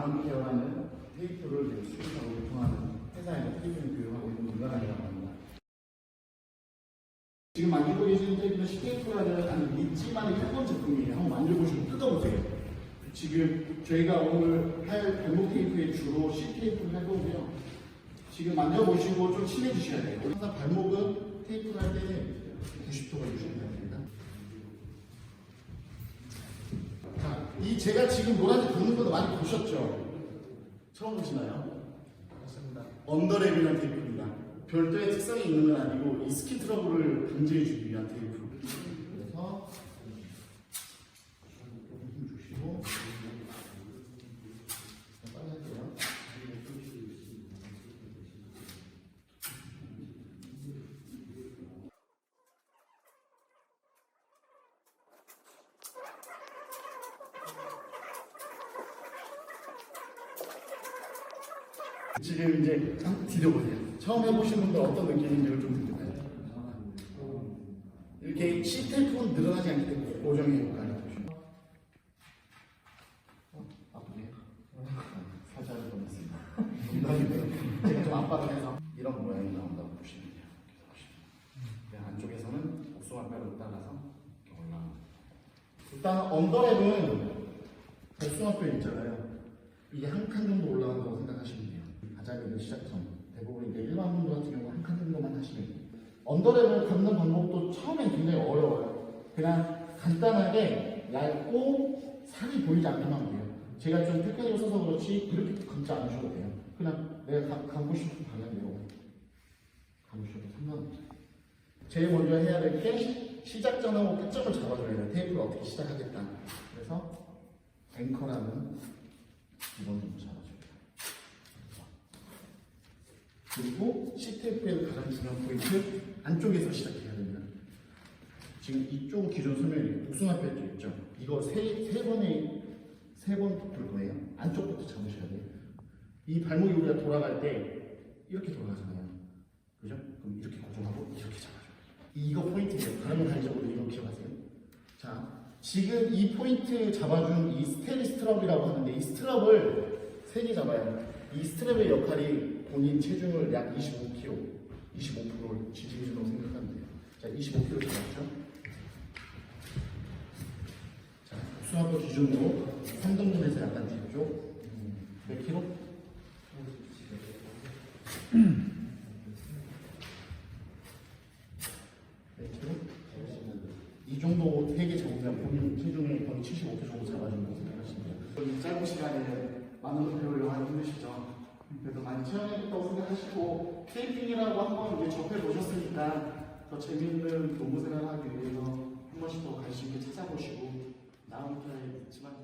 아나미 대화는 테이프를 수입하고 유통하는 회사에서 테이프를 교육하고 있는 문화관이라고 합니다. 지금 만들고 계시는 테이프는 시테이프라는 아니 믿지만의 표본 제품이에요. 한번 만져보시고 뜯어보세요. 지금 저희가 오늘 할 발목 테이프에 주로 시테이프를 할 거고요. 지금 만져보시고 좀 친해주셔야 돼요. 항상 발목은 테이프를 할때 90도가 주셔야 돼요. 제가 지금 노란색 긋는 것도 많이 보셨죠? 처음 보시나요? 맞습니다. 언더랩이라는 테이프입니다. 별도의 특성이 있는 건 아니고 이 스킨 트러블을 방지해주기 위한 테이프. 그래서 힘 주시고 빨리 할게요. 지금 이제 뒤져보세요. 처음 해보신 분들 어떤 느낌인지를 좀 듣을까요? 이렇게 시테이프는 늘어나지 않기 때문에 고정의 효과를 보시고 어? 아프네요? 살짝 보냈습니다. 농담이고요. 제가 좀 압박을 해서 이런 모양이 나온다고 보시면 돼요. 보시면. 그냥 안쪽에서는 복숭아뼈로 따라서 이렇게 올라옵니다. 일단 언더랩은 복숭아 뼈 있잖아요. 이게 한 칸 정도 올라간다고 생각하시면 돼요. 가자미의 시작점. 대부분 이제 일반 분들 같은 경우 한칸 정도만 하시면. 언더랩을 걷는 방법도 처음엔 굉장히 어려워요. 그냥 간단하게 얇고 살이 보이지 않게만 돼요. 제가 좀 특별히 써서 그렇지 이렇게 감지 않으셔도 돼요. 그냥 내가 감, 감고 싶은 방향대로 감으셔도 상관없어요. 제일 먼저 해야 될 게 시작점하고 끝점을 잡아줘야 돼요. 테이프를 어떻게 시작하겠다. 그래서 앵커라는 기본적으로 잡아줘요. 그리고 C테이프의 가장 중요한 포인트 안쪽에서 시작해야 됩니다. 지금 이쪽 기존 설명이 복숭아뼈 쪽 있죠? 이거 세, 세 번에 세번돌 거예요. 안쪽부터 잡으셔야 돼요. 이 발목이 우리가 돌아갈 때 이렇게 돌아가잖아요. 그죠? 그럼 이렇게 고정하고 이렇게 잡아줘요. 이거 포인트예요. 다른 단적으로 이거 기억하세요. 자, 지금 이 포인트 잡아준 이 스테리 스트럽이라고 하는데 이 스트럽을 세 개 잡아요. 이 스트랩의 역할이 본인 체중을 약 25kg, 25%를 지지해준다고 생각하면 돼요. 자, 25kg 잡았죠? 자, 수학도 기준으로 3등분에서 약간 뒤쪽 몇 킬로? 몇 킬로? 이 정도 세개 잡으면 본인 체중의 거의 75kg 정도 잡아준다고 생각하시면 돼요. 이 짧은 시간에 많은 걸 배우려고 하기 힘드시죠? 그래도 많이 체험해봤다고 생각하시고 테이핑이라고 한번 이제 접해보셨으니까 더 재미있는 농구 생활을 하기 위해서 한 번씩 더 관심 있게 찾아보시고 나은 편에 있지만